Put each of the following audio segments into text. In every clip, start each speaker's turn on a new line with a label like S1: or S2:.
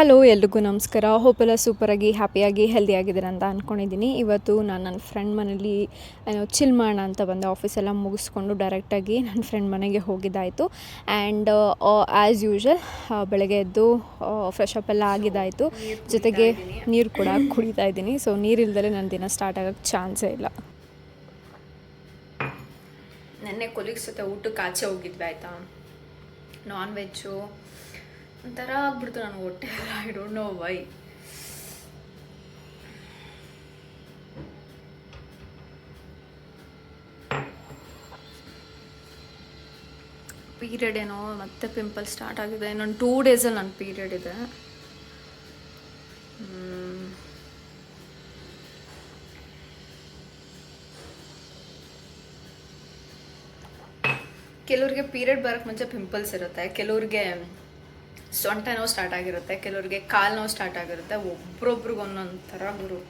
S1: Hello, ಎಲ್ರಿಗೂ ನಮಸ್ಕಾರ. ಹೋಪೆಲ್ಲ ಸೂಪರಾಗಿ, ಹ್ಯಾಪಿಯಾಗಿ, ಹೆಲ್ದಿಯಾಗಿದ್ದೀರ ಅಂತ ಅಂದ್ಕೊಂಡಿದ್ದೀನಿ ಇವತ್ತು ನಾನು ನನ್ನ ಫ್ರೆಂಡ್ ಮನೇಲಿ ಏನೋ ಚಿಲ್ ಮಾಡೋಣ ಅಂತ ಬಂದೆ ಆಫೀಸೆಲ್ಲ ಮುಗಿಸ್ಕೊಂಡು ಡೈರೆಕ್ಟಾಗಿ ನನ್ನ ಫ್ರೆಂಡ್ ಮನೆಗೆ ಹೋಗಿದ್ದಾಯಿತು. ಆ್ಯಂಡ್ ಆ್ಯಸ್ ಯೂಶ್ವಲ್ ಬೆಳಗ್ಗೆ ಎದ್ದು ಫ್ರೆಶ್ ಅಪ್ ಎಲ್ಲ ಆಗಿದ್ದಾಯಿತು. ಜೊತೆಗೆ ನೀರು ಕೂಡ ಕುಡಿತಾ ಇದ್ದೀನಿ. ಸೊ ನೀರಿಲ್ದಲೇ ನನ್ನ ದಿನ ಸ್ಟಾರ್ಟ್ ಆಗೋಕ್ಕೆ ಚಾನ್ಸೇ ಇಲ್ಲ. ನೆನ್ನೆ ಕೊಲೀಗ್ಸ್ ಜೊತೆ ಊಟಕ್ಕೆ ಆಚೆ ಹೋಗಿದ್ವಿ, ಆಯಿತಾ? ನಾನ್ ವೆಜ್ಜು ಒಂಥರ ಆಗ್ಬಿಡ್ತು ನಾನು ಹೊಟ್ಟೆ. I don't know why period ಏನೋ, ಮತ್ತೆ ಪಿಂಪಲ್ ಸ್ಟಾರ್ಟ್ ಆಗಿದೆ. ಇನ್ನೊಂದು ಟೂ ಡೇಸಲ್ಲಿ ನನ್ನ ಪೀರಿಯಡ್ ಇದೆ. ಕೆಲವ್ರಿಗೆ ಪೀರಿಯಡ್ ಬರೋಕ್ಕೆ ಮುಂಚೆ ಪಿಂಪಲ್ಸ್ ಇರುತ್ತೆ. ಕೆಲವ್ರಿಗೆ ಸೊಂಟ ನೋವು ಸ್ಟಾರ್ಟ್ ಆಗಿರುತ್ತೆ, ಕೆಲವರಿಗೆ ಕಾಲು ನೋವು ಸ್ಟಾರ್ಟ್ ಆಗಿರುತ್ತೆ, ಒಬ್ರೊಬ್ರಿಗೆ ಒಂದೊಂದು ಗುರು.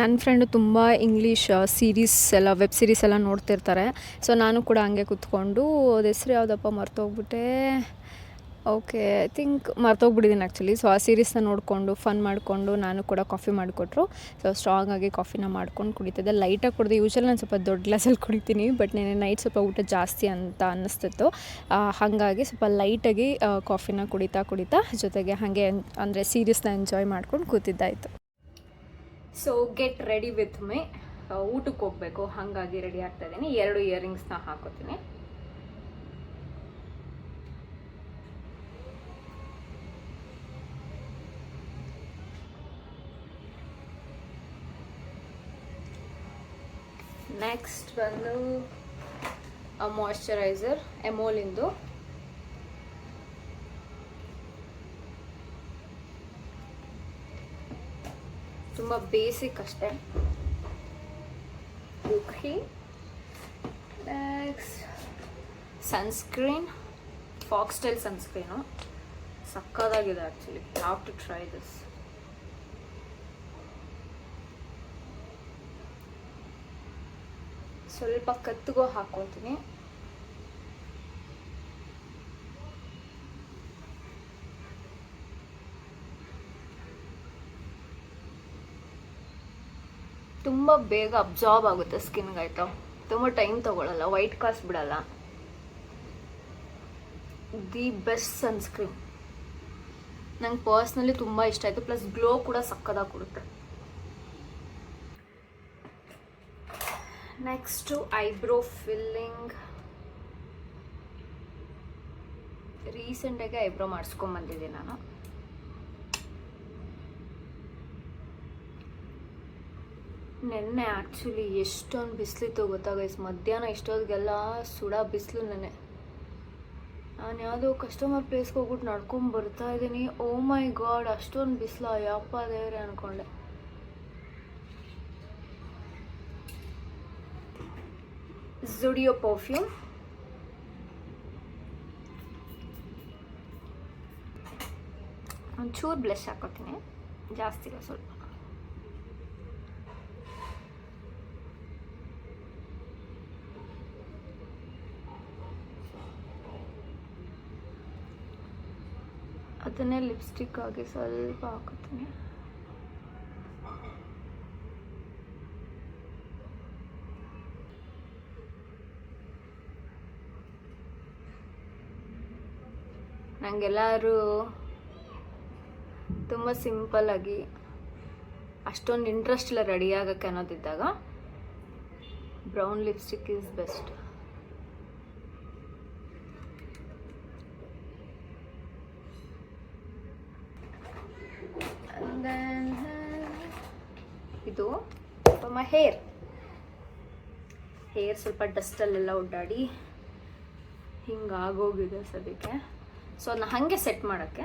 S1: ನನ್ನ ಫ್ರೆಂಡು ತುಂಬ ಇಂಗ್ಲೀಷ್ ಸೀರೀಸ್ ಎಲ್ಲ ವೆಬ್ ಸೀರೀಸ್ ಎಲ್ಲ ನೋಡ್ತಿರ್ತಾರೆ. ಸೊ ನಾನು ಕೂಡ ಹಂಗೆ ಕೂತ್ಕೊಂಡು, ಅದು ಹೆಸ್ರು ಯಾವುದಪ್ಪ? ಮರ್ತೋಗ್ಬಿಟ್ಟೆ. ಓಕೆ ಐ ಥಿಂಕ್ ಮರ್ತೋಗ್ಬಿಟ್ಟಿದ್ದೀನಿ ಆ್ಯಕ್ಚುಲಿ ಸೊ ಆ ಸೀರೀಸ್ನ ನೋಡಿಕೊಂಡು ಫನ್ ಮಾಡಿಕೊಂಡು ನಾನು ಕೂಡ ಕಾಫಿ ಮಾಡಿಕೊಟ್ರು. ಸೊ ಸ್ಟ್ರಾಂಗಾಗಿ ಕಾಫಿನ ಮಾಡ್ಕೊಂಡು ಕುಡಿತಿದ್ದೆ. ಲೈಟಾಗಿ ಕುಡಿದೆ ಯೂಶಲ್ ನಾನು ಸ್ವಲ್ಪ ದೊಡ್ಡ ಗ್ಲಾಸಲ್ಲಿ ಕುಡಿತೀನಿ ಬಟ್ ನೆನೆ ನೈಟ್ ಸ್ವಲ್ಪ ಊಟ ಜಾಸ್ತಿ ಅಂತ ಅನ್ನಿಸ್ತಿತ್ತು. ಹಾಗಾಗಿ ಸ್ವಲ್ಪ ಲೈಟಾಗಿ ಕಾಫಿನ ಕುಡಿತಾ ಕುಡಿತಾ ಜೊತೆಗೆ ಹಾಗೆ ಅಂದರೆ ಸೀರೀಸ್ನ ಎಂಜಾಯ್ ಮಾಡ್ಕೊಂಡು ಕೂತಿದ್ದಾಯಿತು. So get ready with my ಊಟಕ್ಕೆ ಹೋಗಬೇಕು ಹಾಗಾಗಿ ರೆಡಿ ಆಗ್ತಾ ಇದ್ದೀನಿ. ಎರಡು ಇಯರಿಂಗ್ಸ್ನ ಹಾಕೋತೀನಿ. ನೆಕ್ಸ್ಟ್ ಬಂದು ಮಾಯಶ್ಚರೈಸರ್ ಎಮೋಲಿಂದು ತುಂಬ ಬೇಸಿಕ್ ಅಷ್ಟೇ. ದುಃಖಿ next sunscreen Foxtale sunscreen ಸಕ್ಕದಾಗಿದೆ actually have to try this ಸ್ವಲ್ಪ ಕತ್ತಿಗೂ ಹಾಕೊತೀನಿ ತುಂಬ ಬೇಗ ಅಬ್ಸಾರ್ಬ್ ಆಗುತ್ತೆ ಸ್ಕಿನ್ಗೆ ಆಯಿತಾ? ತುಂಬ ಟೈಮ್ ತಗೊಳ್ಳಲ್ಲ ವೈಟ್ ಕಾಸ್ಟ್ ಬಿಡಲ್ಲ. ದಿ ಬೆಸ್ಟ್ ಸನ್ಸ್ಕ್ರೀನ್ ನಂಗೆ ಪರ್ಸ್ನಲಿ ತುಂಬ ಇಷ್ಟ ಆಯಿತು ಪ್ಲಸ್ ಗ್ಲೋ ಕೂಡ ಸಕ್ಕದಾಗಿ ಕೊಡುತ್ತೆ. ನೆಕ್ಸ್ಟು ಐಬ್ರೋ ಫಿಲ್ಲಿಂಗ್ ರೀಸೆಂಟಾಗಿ ಐಬ್ರೋ ಮಾಡಿಸ್ಕೊಂಬಂದಿದ್ದೀನಿ ನಾನು. ನೆನ್ನೆ ಆ್ಯಕ್ಚುಲಿ ಎಷ್ಟೊಂದು ಬಿಸಿಲಿತ್ತು ಗೊತ್ತಾ ಗೈಸ್ ಮಧ್ಯಾಹ್ನ ಇಷ್ಟೊತ್ತಿಗೆಲ್ಲ ಸುಡ ಬಿಸಿಲು ನೆನೆ ನಾನು ಯಾವುದೋ ಕಸ್ಟಮರ್ ಪ್ಲೇಸ್ಗೆ ಹೋಗ್ಬಿಟ್ಟು ನಡ್ಕೊಂಡು ಬರ್ತಾ ಇದ್ದೀನಿ. ಓ ಮೈ ಗಾಡ್ ಅಷ್ಟೊಂದು ಬಿಸಿಲ ಯಪ್ಪ ದೇವ್ರೆ ಅಂದ್ಕೊಂಡೆ ಜುಡಿಯೋ ಪರ್ಫ್ಯೂಮ್ ಒಂಚೂರು ಬ್ಲಷ್ ಹಾಕೋತೀನಿ ಜಾಸ್ತಿ ಇಲ್ಲ ಸ್ವಲ್ಪ. ಅದನ್ನೇ ಲಿಪ್ಸ್ಟಿಕ್ ಆಗಿ ಸ್ವಲ್ಪ ಹಾಕೋತೀನಿ ನನಗೆಲ್ಲರೂ ತುಂಬ ಸಿಂಪಲ್ಲಾಗಿ ಅಷ್ಟೊಂದು ಇಂಟ್ರೆಸ್ಟ್ ಇಲ್ಲ ರೆಡಿ ಆಗೋಕ್ಕೆ ಅನ್ನೋದಿದ್ದಾಗ ಬ್ರೌನ್ ಲಿಪ್ಸ್ಟಿಕ್ ಈಸ್ ಬೆಸ್ಟ್ ಇದು ನಮ್ಮ ಹೇರ್ ಹೇರ್ ಸ್ವಲ್ಪ ಡಸ್ಟಲ್ಲೆಲ್ಲ ಓಡಾಡಿ ಹಿಂಗಾಗೋಗಿದೆ ಸದ್ಯಕ್ಕೆ. ಸೊ ಅದನ್ನ ಹಾಗೆ ಸೆಟ್ ಮಾಡೋಕ್ಕೆ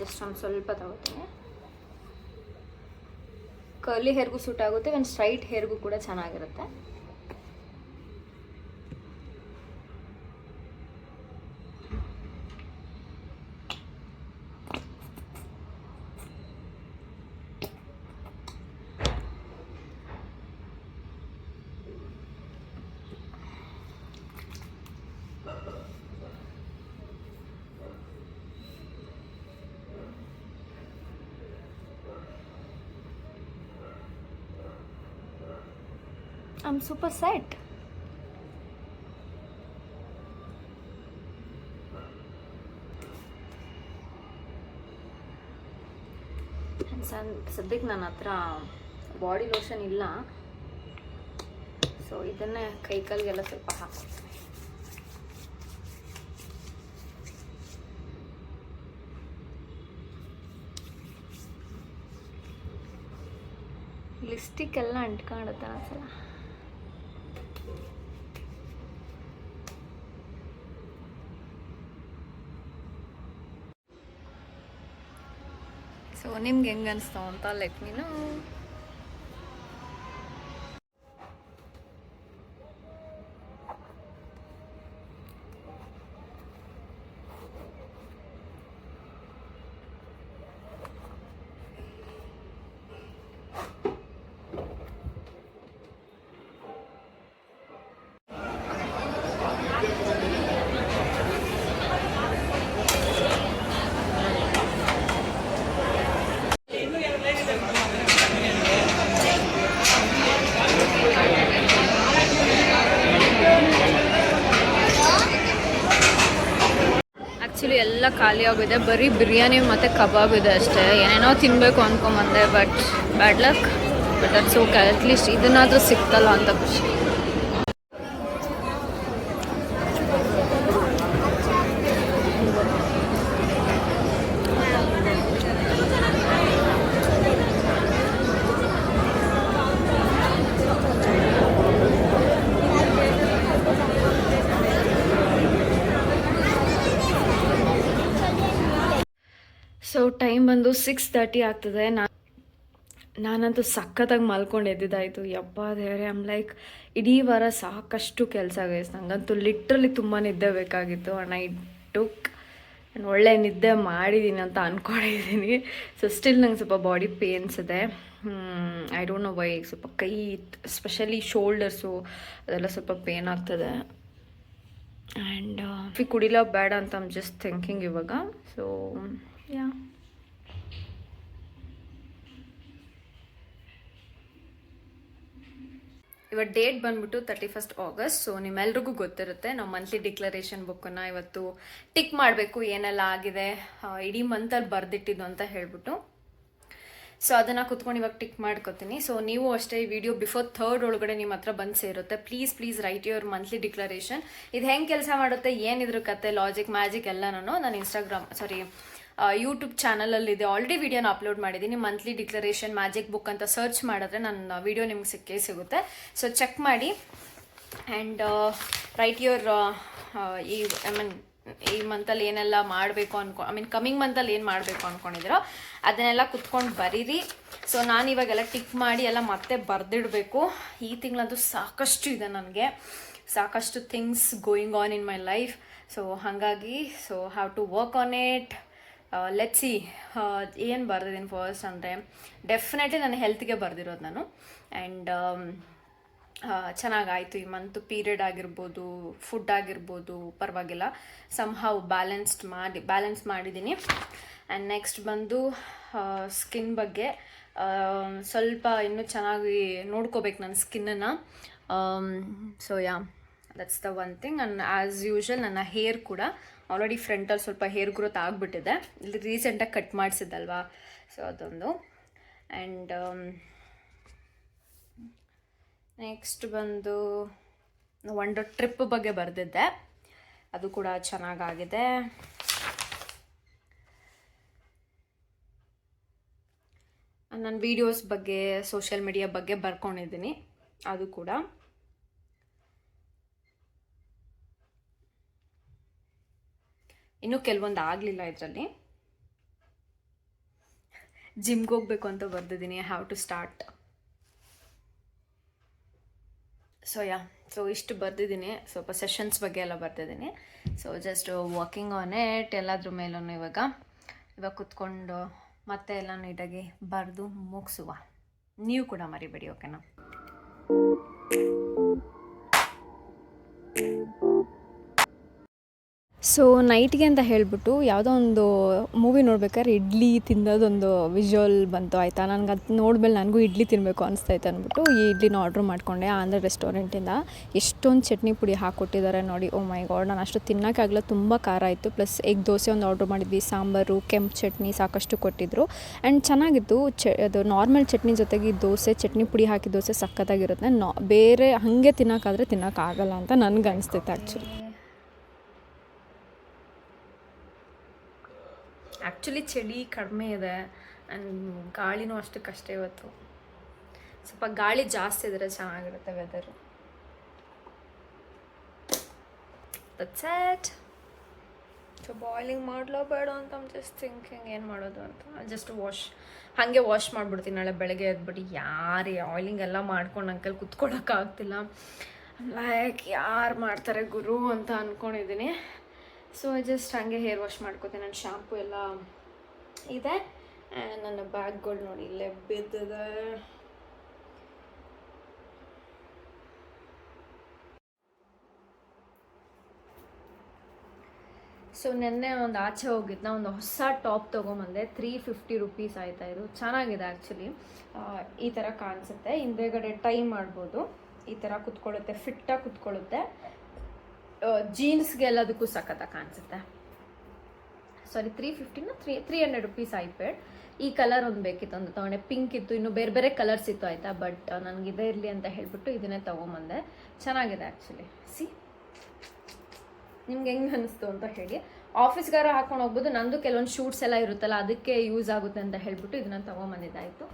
S1: ಜಸ್ಟ್ ಒಂದು ಸ್ವಲ್ಪ ತಗೋತೀನಿ. ಕರ್ಲಿ ಹೇರ್ಗೂ ಸೂಟ್ ಆಗುತ್ತೆ, ಒಂದು ಸ್ಟ್ರೈಟ್ ಹೇರ್ಗೂ ಕೂಡ ಚೆನ್ನಾಗಿರುತ್ತೆ. I am super set sun ಸದ್ಯಕ್ಕೆ ನನ್ನ ಹತ್ರ ಬಾಡಿ ಲೋಷನ್ ಇಲ್ಲ. ಸೊ ಇದನ್ನೇ ಕೈ ಕಾಲಿಗೆಲ್ಲ ಸ್ವಲ್ಪ ಹಾಕಿ ಲಿಸ್ಟಿಕ್ ಎಲ್ಲ ಅಂಟ್ಕೊಂಡತ್ತ ಒಂದ್ಸಲ. ನಿಮ್ಗೆ ಹೆಂಗೆ ಅನಿಸ್ತಾವ ಅಂತ ಲೆಟ್ ಮೀನು ಆ್ಯಕ್ಚುಲಿ ಎಲ್ಲ ಖಾಲಿ ಆಗಿದೆ. ಬರೀ ಬಿರಿಯಾನಿ ಮತ್ತು ಕಬಾಬ್ ಇದೆ ಅಷ್ಟೇ. ಏನೇನೋ ತಿನ್ನಬೇಕು ಅಂದ್ಕೊಂಬಂದೆ but bad luck but it's okay at least ಇದನ್ನಾದರೂ ಸಿಕ್ತಲ್ಲ ಅಂತ ಖುಷಿ. ಟೈಮ್ ಬಂದು ಸಿಕ್ಸ್ ತರ್ಟಿ ಆಗ್ತದೆ. ನಾನು ನಾನಂತೂ ಸಖತ್ತಾಗಿ ಮಲ್ಕೊಂಡು ಎದ್ದಿದ್ದಾಯಿತು. ಯಪ್ಪ ದೇವ್ರೆ ಐಮ್ ಲೈಕ್ ಇಡೀ ವಾರ ಸಾಕಷ್ಟು ಕೆಲಸ ಗೈಸ್ ನಂಗಂತೂ ಲಿಟ್ರಲಿ ತುಂಬ ನಿದ್ದೆ ಬೇಕಾಗಿತ್ತು. ಅಣ್ಣ ಐ ಟುಕ್ ನಾನು ಒಳ್ಳೆ ನಿದ್ದೆ ಮಾಡಿದ್ದೀನಿ ಅಂತ ಅಂದ್ಕೊಂಡಿದ್ದೀನಿ ಸೊ ಸ್ಟಿಲ್ ನಂಗೆ ಸ್ವಲ್ಪ ಬಾಡಿ ಪೇನ್ಸ್ ಇದೆ. ಐ ಡೋಂಟ್ ನೋ ವೈ ಸ್ವಲ್ಪ ಕೈ ಸ್ಪೆಷಲಿ ಶೋಲ್ಡರ್ಸು ಅದೆಲ್ಲ ಸ್ವಲ್ಪ ಪೇನ್ ಆಗ್ತದೆ. ಆ್ಯಂಡ್ ಕಾಫಿ ಕುಡಿಲ ಬೇಡ ಅಂತ ಐಮ್ ಜಸ್ಟ್ ಥಿಂಕಿಂಗ್ ಇವಾಗ. ಸೊ ಯಾ ಇವತ್ತು ಡೇಟ್ ಬಂದ್ಬಿಟ್ಟು ತರ್ಟಿ ಫಸ್ಟ್ ಆಗಸ್ಟ್ ಸೊ ನಿಮ್ಮೆಲ್ರಿಗೂ ಗೊತ್ತಿರುತ್ತೆ, ನಾವು ಮಂತ್ಲಿ ಡಿಕ್ಲರೇಷನ್ ಬುಕ್ಕನ್ನು ಇವತ್ತು ಟಿಕ್ ಮಾಡಬೇಕು, ಏನೆಲ್ಲ ಆಗಿದೆ ಇಡೀ ಮಂತಲ್ಲಿ ಬರೆದಿಟ್ಟಿದ್ದು ಅಂತ ಹೇಳ್ಬಿಟ್ಟು. ಸೊ ಅದನ್ನು ಕುತ್ಕೊಂಡು ಇವಾಗ ಟಿಕ್ ಮಾಡ್ಕೊತೀನಿ. ಸೊ ನೀವು ಅಷ್ಟೇ ಈ ವಿಡಿಯೋ ಬಿಫೋರ್ ಥರ್ಡ್ ಒಳಗಡೆ ನಿಮ್ಮ ಹತ್ರ ಬಂದು ಸೇರುತ್ತೆ. Please please write your monthly declaration ಇದು ಹೆಂಗೆ ಕೆಲಸ ಮಾಡುತ್ತೆ, ಏನಿದ್ರ ಕತೆ ಲಾಜಿಕ್ ಮ್ಯಾಜಿಕ್ ಎಲ್ಲನೂ ನಾನು ಇನ್ಸ್ಟಾಗ್ರಾಮ್ ಸಾರಿ ಯೂಟ್ಯೂಬ್ ಚಾನಲಲ್ಲಿದೆ ಆಲ್ರೆಡಿ ವಿಡಿಯೋನ ಅಪ್ಲೋಡ್ ಮಾಡಿದ್ದೀನಿ. ಮಂತ್ಲಿ ಡಿಕ್ಲರೇಷನ್ ಮ್ಯಾಜಿಕ್ ಬುಕ್ ಅಂತ ಸರ್ಚ್ ಮಾಡಿದ್ರೆ ನನ್ನ ವಿಡಿಯೋ ನಿಮ್ಗೆ ಸಿಕ್ಕೇ ಸಿಗುತ್ತೆ. ಸೊ ಚೆಕ್ ಮಾಡಿ. ಆ್ಯಂಡ್ ರೈಟ್ ಯುವರ್ ಈ ಐ ಮೀನ್ ಈ ಮಂತಲ್ಲಿ ಏನೆಲ್ಲ ಮಾಡಬೇಕು ಅನ್ಕೊ ಐ ಮೀನ್ ಕಮಿಂಗ್ ಮಂತಲ್ಲಿ ಏನು ಮಾಡಬೇಕು ಅಂದ್ಕೊಂಡಿದ್ದೀರೋ ಅದನ್ನೆಲ್ಲ ಕುತ್ಕೊಂಡು ಬರೀರಿ. ಸೊ ನಾನು ಇವಾಗೆಲ್ಲ ಟಿಕ್ ಮಾಡಿ ಎಲ್ಲ ಮತ್ತೆ ಬರೆದಿಡಬೇಕು. ಈ ತಿಂಗಳಂತೂ ಸಾಕಷ್ಟು ಇದೆ ನನಗೆ. ಸಾಕಷ್ಟು things going on in my life so ಹಾಗಾಗಿ so have to work on it let see ಏನು ಬರ್ದಿದ್ದೀನಿ ಫಸ್ಟ್ ಅಂದರೆ ಡೆಫಿನೆಟ್ಲಿ ನನ್ನ ಹೆಲ್ತ್ಗೆ ಬರೆದಿರೋದು ನಾನು. ಆ್ಯಂಡ್ ಚೆನ್ನಾಗಾಯಿತು. ಈ ಮಂತ್ ಪೀರಿಯಡ್ ಆಗಿರ್ಬೋದು ಫುಡ್ ಆಗಿರ್ಬೋದು ಪರವಾಗಿಲ್ಲ. ಸಮ್ ಹೌ ಬ್ಯಾಲೆನ್ಸ್ಡ್ ಮಾಡಿ ಬ್ಯಾಲೆನ್ಸ್ ಮಾಡಿದ್ದೀನಿ. ಆ್ಯಂಡ್ ನೆಕ್ಸ್ಟ್ ಬಂದು ಸ್ಕಿನ್ ಬಗ್ಗೆ ಆ, ಸ್ವಲ್ಪ ಇನ್ನೂ ಚೆನ್ನಾಗಿ ನೋಡ್ಕೋಬೇಕು ನನ್ನ ಸ್ಕಿನ್ನನ್ನು so yeah that's the one thing and as usual ನನ್ನ ಹೇರ್ ಕೂಡ ಆಲ್ರೆಡಿ ಫ್ರಂಟಲ್ಲಿ ಸ್ವಲ್ಪ ಹೇರ್ ಗ್ರೋತ್ ಆಗಿಬಿಟ್ಟಿದೆ. ಇಲ್ಲಿ ರೀಸೆಂಟಾಗಿ ಕಟ್ ಮಾಡಿಸಿದ್ದಲ್ವಾ? ಸೊ ಅದೊಂದು. ಆ್ಯಂಡ್ ನೆಕ್ಸ್ಟ್ ಬಂದು ಒಂದು ಟ್ರಿಪ್ ಬಗ್ಗೆ ಬರೆದಿದ್ದೆ. ಅದು ಕೂಡ ಚೆನ್ನಾಗಾಗಿದೆ. ನನ್ನ ವೀಡಿಯೋಸ್ ಬಗ್ಗೆ ಸೋಷಿಯಲ್ ಮೀಡಿಯಾ ಬಗ್ಗೆ ಬರ್ಕೊಂಡಿದ್ದೀನಿ. ಅದು ಕೂಡ. ಇನ್ನೂ ಕೆಲವೊಂದು ಆಗಲಿಲ್ಲ ಇದರಲ್ಲಿ. ಜಿಮ್ಗೆ ಹೋಗ್ಬೇಕು ಅಂತ ಬರ್ದಿದ್ದೀನಿ have to start so yeah so ಇಷ್ಟು ಬರ್ದಿದ್ದೀನಿ. ಸ್ವಲ್ಪ ಸೆಷನ್ಸ್ ಬಗ್ಗೆ ಎಲ್ಲ ಬರ್ತಿದ್ದೀನಿ so just walking on it ಎಲ್ಲದ್ರ ಮೇಲೂ ಇವಾಗ. ಇವಾಗ ಕುತ್ಕೊಂಡು ಮತ್ತೆ ಎಲ್ಲ ನೀಟಾಗಿ ಬರೆದು ಮುಗಿಸುವ. ನೀವು ಕೂಡ ಮರಿಬೇಡಿ ಓಕೆನಾ ಸೊ ನೈಟ್ಗೆ ಅಂತ ಹೇಳಿಬಿಟ್ಟು ಯಾವುದೋ ಒಂದು ಮೂವಿ ನೋಡ್ಬೇಕಾದ್ರೆ ಇಡ್ಲಿ ತಿನ್ನೋದೊಂದು ವಿಜುವಲ್ ಬಂತು, ಆಯಿತಾ? ನನಗೆ ಅದು ನೋಡ್ಮೇಲೆ ನನಗೂ ಇಡ್ಲಿ ತಿನ್ನಬೇಕು ಅನಿಸ್ತೈತೆ ಅಂದ್ಬಿಟ್ಟು ಈ ಇಡ್ಲಿನ ಆರ್ಡ್ರ್ ಮಾಡಿಕೊಂಡೆ ಆಂಧ್ರ ರೆಸ್ಟೋರೆಂಟಿಂದ ಎಷ್ಟೊಂದು ಚಟ್ನಿ ಪುಡಿ ಹಾಕ್ಕೊಟ್ಟಿದ್ದಾರೆ ನೋಡಿ ಓ ಮೈ ಗಾಡ್ ನಾನು ಅಷ್ಟು ತಿನ್ನೋಕ್ಕಾಗಲ್ಲ ತುಂಬ ಖಾರ ಇತ್ತು ಪ್ಲಸ್ ಎಗ್ ದೋಸೆ ಒಂದು ಆರ್ಡ್ರ್ ಮಾಡಿದ್ವಿ, ಸಾಂಬಾರು, ಕೆಂಪು ಚಟ್ನಿ ಸಾಕಷ್ಟು ಕೊಟ್ಟಿದ್ದರು ಆ್ಯಂಡ್ ಚೆನ್ನಾಗಿತ್ತು, ಚ, ಅದು ನಾರ್ಮಲ್ ಚಟ್ನಿ ಜೊತೆಗೆ ದೋಸೆ, ಚಟ್ನಿ ಪುಡಿ ಹಾಕಿ ದೋಸೆ ಸಖತ್ತಾಗಿರುತ್ತೆ. ನಾ, ಬೇರೆ ಹಾಗೆ ತಿನ್ನೋಕ್ಕಾದ್ರೆ ತಿನ್ನೋಕ್ಕಾಗಲ್ಲ ಅಂತ ನನಗೆ ಅನಿಸ್ತೈತೆ ಆ್ಯಕ್ಚುಲಿ ಆ್ಯಕ್ಚುಲಿ ಚಳಿ ಕಡಿಮೆ ಇದೆ. ಆ್ಯಂಡ್ ಗಾಳಿನೂ ಅಷ್ಟಕ್ಕಷ್ಟೇ ಇವತ್ತು. ಸ್ವಲ್ಪ ಗಾಳಿ ಜಾಸ್ತಿ ಇದ್ರೆ ಚೆನ್ನಾಗಿರುತ್ತೆ ವೆದರು ದಟ್ಸ್ ಸೊ ಬಾಯ್ಲಿಂಗ್ ಮಾಡಲೋ ಬೇಡ ಅಂತ ಜಸ್ಟ್ ಥಿಂಕಿಂಗ್ ಏನು ಮಾಡೋದು ಅಂತ. ಜಸ್ಟ್ ವಾಶ್ ಹಾಗೆ ವಾಶ್ ಮಾಡಿಬಿಡ್ತೀನಿ ನಾಳೆ ಬೆಳಗ್ಗೆ ಎದ್ಬಿಟ್ಟು. ಯಾರೇ ಆಯ್ಲಿಂಗ್ ಎಲ್ಲ ಮಾಡ್ಕೊಂಡು ಅಂಕಲ್ ಕುತ್ಕೊಳ್ಳೋಕ್ಕಾಗ್ತಿಲ್ಲ ಲೈಕ್ ಯಾರು ಮಾಡ್ತಾರೆ ಗುರು ಅಂತ ಅಂದ್ಕೊಂಡಿದ್ದೀನಿ ಸೊ ಜಸ್ಟ್ ಹಂಗೆ ಹೇರ್ ವಾಶ್ ಮಾಡ್ಕೋತೀನಿ ನನ್ನ ಶ್ಯಾಂಪು ಎಲ್ಲ ಇದೆ. ಆ್ಯಂಡ್ ನನ್ನ ಬ್ಯಾಗ್ಗಳು ನೋಡಿ, ಇಲ್ಲೇ ಬಿದ್ದಿದೆ. ಸೊ ನಿನ್ನೆ ಒಂದು ಆಚೆ ಹೋಗಿದ್ದ ಒಂದು ಹೊಸ ಟಾಪ್ ತೊಗೊಂಬಂದೆ. ತ್ರೀ ಫಿಫ್ಟಿ ರುಪೀಸ್ ಆಯ್ತಾ ಇದು. ಚೆನ್ನಾಗಿದೆ ಆ್ಯಕ್ಚುಲಿ ಈ ಥರ ಕಾಣಿಸುತ್ತೆ. ಹಿಂದೆಗಡೆ ಟೈ ಮಾಡ್ಬೋದು. ಈ ಥರ ಕುತ್ಕೊಳ್ಳುತ್ತೆ ಫಿಟ್ಟಾಗಿ ಕುತ್ಕೊಳ್ಳುತ್ತೆ. ಜೀನ್ಸ್ಗೆ ಎಲ್ಲದಕ್ಕೂ ಸಖತ್ತಾಗಿ ಕಾಣಿಸುತ್ತೆ. Sorry three ಫಿಫ್ಟಿನ three three hundred rupees iPad ಈ ಕಲರ್ ಒಂದು ಬೇಕಿತ್ತು ಅಂತ ತೊಗೊಂಡೆ. ಪಿಂಕ್ ಇತ್ತು, ಇನ್ನು ಬೇರೆ ಬೇರೆ ಕಲರ್ಸ್ ಇತ್ತು ಆಯಿತಾ ಬಟ್ ನನಗೆ ಇದೇ ಇರಲಿ ಅಂತ ಹೇಳ್ಬಿಟ್ಟು ಇದನ್ನೇ ತೊಗೊಂಬಂದೆ. ಚೆನ್ನಾಗಿದೆ ಆ್ಯಕ್ಚುಲಿ ಸಿ ನಿಮ್ಗೆ ಹೆಂಗೆ ಅನಿಸ್ತು ಅಂತ ಹೇಳಿ. ಆಫೀಸ್ಗಾರ ಹಾಕೊಂಡು ಹೋಗ್ಬೋದು. ನಂದು ಕೆಲವೊಂದು ಶೂಟ್ಸ್ ಎಲ್ಲ ಇರುತ್ತಲ್ಲ, ಅದಕ್ಕೆ ಯೂಸ್ ಆಗುತ್ತೆ ಅಂತ ಹೇಳ್ಬಿಟ್ಟು ಇದನ್ನ ತೊಗೊಂಬಂದಿದ್ದಾಯಿತು.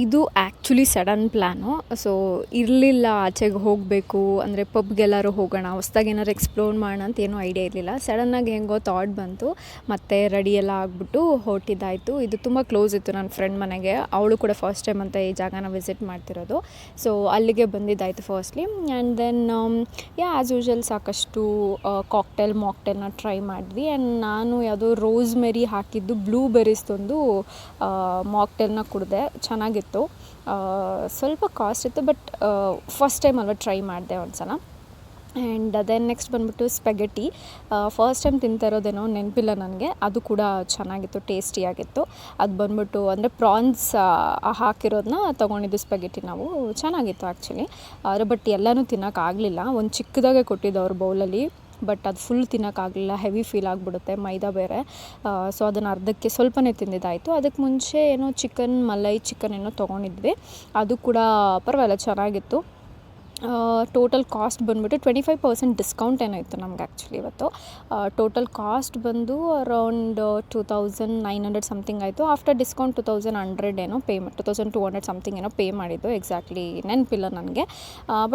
S1: ಇದು ಆ್ಯಕ್ಚುಲಿ ಸಡನ್ ಪ್ಲ್ಯಾನು ಸೊ ಇರಲಿಲ್ಲ ಆಚೆಗೆ ಹೋಗಬೇಕು, ಅಂದರೆ ಪಬ್ಗೆಲ್ಲರೂ ಹೋಗೋಣ, ಹೊಸ್ದಾಗಿ ಏನಾರು ಎಕ್ಸ್ಪ್ಲೋರ್ ಮಾಡೋಣ ಅಂತ ಏನೂ ಐಡಿಯಾ ಇರಲಿಲ್ಲ. ಸಡನ್ನಾಗಿ ಹೆಂಗೋ ಥಾಟ್ ಬಂತು, ಮತ್ತು ರೆಡಿ ಎಲ್ಲ ಆಗಿಬಿಟ್ಟು ಹೊರಟಿದ್ದಾಯಿತು. ಇದು ತುಂಬ ಕ್ಲೋಸ್ ಇತ್ತು ನನ್ನ ಫ್ರೆಂಡ್ ಮನೆಗೆ. ಅವಳು ಕೂಡ ಫಸ್ಟ್ ಟೈಮ್ ಅಂತ ಈ ಜಾಗನ ವಿಸಿಟ್ ಮಾಡ್ತಿರೋದು. ಸೊ ಅಲ್ಲಿಗೆ ಬಂದಿದ್ದಾಯಿತು firstly and then yeah as usual ಸಾಕಷ್ಟು ಕಾಕ್ಟೇಲ್ ಮಾಕ್ಟೇಲ್ನ ಟ್ರೈ ಮಾಡಿದ್ವಿ. ಆ್ಯಂಡ್ ನಾನು ಯಾವುದೋ ರೋಸ್ ಮೆರಿ ಹಾಕಿದ್ದು ಬ್ಲೂ ಬೆರೀಸ್ದೊಂದು ಮಾಕ್ಟೇಲ್ನ ಕುಡಿದೆ. ಚೆನ್ನಾಗಿತ್ತು. ಸ್ವಲ್ಪ ಕಾಸ್ಟ್ ಇತ್ತು ಬಟ್ ಫಸ್ಟ್ ಟೈಮ್ ಅಲ್ವಾ ಟ್ರೈ ಮಾಡಿದೆ ಒಂದು ಸಲ ಆ್ಯಂಡ್ ದೆನ್ ನೆಕ್ಸ್ಟ್ ಬಂದುಬಿಟ್ಟು ಸ್ಪೆಗೆಟಿ ಫಸ್ಟ್ ಟೈಮ್ ತಿಂತಾ ಇರೋದೇನೋ ನೆನಪಿಲ್ಲ ನನಗೆ. ಅದು ಕೂಡ ಚೆನ್ನಾಗಿತ್ತು ಟೇಸ್ಟಿಯಾಗಿತ್ತು ಅದು ಬಂದ್ಬಿಟ್ಟು ಅಂದರೆ ಪ್ರಾನ್ಸ್ ಹಾಕಿರೋದನ್ನ ತೊಗೊಂಡಿದ್ದು ಸ್ಪೆಗೆಟಿ ನಾವು. ಚೆನ್ನಾಗಿತ್ತು ಆ್ಯಕ್ಚುಲಿ ಆದರೆ ಬಟ್ ಎಲ್ಲನೂ ತಿನ್ನೋಕ್ಕಾಗಲಿಲ್ಲ ಒಂದು ಚಿಕ್ಕದಾಗೆ ಕೊಟ್ಟಿದ್ದು ಅವ್ರ ಬೌಲಲ್ಲಿ ಬಟ್ ಅದು ಫುಲ್ ತಿನ್ನೋಕ್ಕಾಗಲಿಲ್ಲ ಹೆವಿ ಫೀಲ್ ಆಗಿಬಿಡುತ್ತೆ, ಮೈದಾ ಬೇರೆ. ಸೊ ಅದನ್ನು ಅರ್ಧಕ್ಕೆ ಸ್ವಲ್ಪನೇ ತಿಂದಿದ್ದಾಯಿತು. ಅದಕ್ಕೆ ಮುಂಚೆ ಏನೋ ಚಿಕನ್ ಮಲೈ ಚಿಕನ್ ಏನೋ ತೊಗೊಂಡಿದ್ವಿ. ಅದು ಕೂಡ ಪರವಾಗಿಲ್ಲ, ಚೆನ್ನಾಗಿತ್ತು. ಟೋಟಲ್ ಕಾಸ್ಟ್ ಬಂದುಬಿಟ್ಟು ಟ್ವೆಂಟಿ ಫೈವ್ ಪರ್ಸೆಂಟ್ ಡಿಸ್ಕೌಂಟ್ ಏನಾಯಿತು ನಮ್ಗೆ ಆ್ಯಕ್ಚುಲಿ ಇವತ್ತು. ಟೋಟಲ್ ಕಾಸ್ಟ್ ಬಂದು around two thousand nine hundred something ಆಯಿತು. After discount two thousand hundred ಏನೋ pay two thousand two hundred something ಏನೋ ಪೇ ಮಾಡಿದ್ದು ಎಕ್ಸಾಕ್ಟ್ಲಿ ನೆನಪಿಲ್ಲ ನನಗೆ.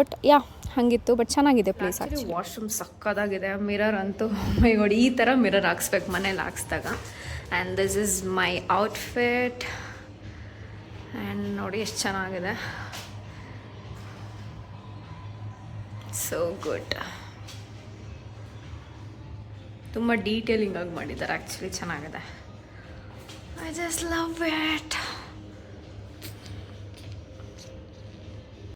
S1: ಬಟ್ ಯಾ ಹಾಗಿತ್ತು ಬಟ್ ಚೆನ್ನಾಗಿದೆ ಪ್ಲೀಸ್ ಆ್ಯಕ್ಚುಲಿ ವಾಶ್ರೂಮ್ ಸಕ್ಕದಾಗಿದೆ ಮಿರರ್ ಅಂತೂ ಮೈಗೋಡಿ ಈ ಥರ ಮಿರರ್ ಹಾಕ್ಸ್ಬೇಕು ಮನೇಲಿ ಹಾಕ್ಸ್ದಾಗ. And this is my outfit and ನೋಡಿ ಎಷ್ಟು ಚೆನ್ನಾಗಿದೆ. ಸೊ ಗುಡ್ ತುಂಬ ಡೀಟೇಲಿಂಗ್ ಆಗಿ ಮಾಡಿದ್ದಾರೆ. ಆ್ಯಕ್ಚುಲಿ ಚೆನ್ನಾಗಿದೆ. I just love it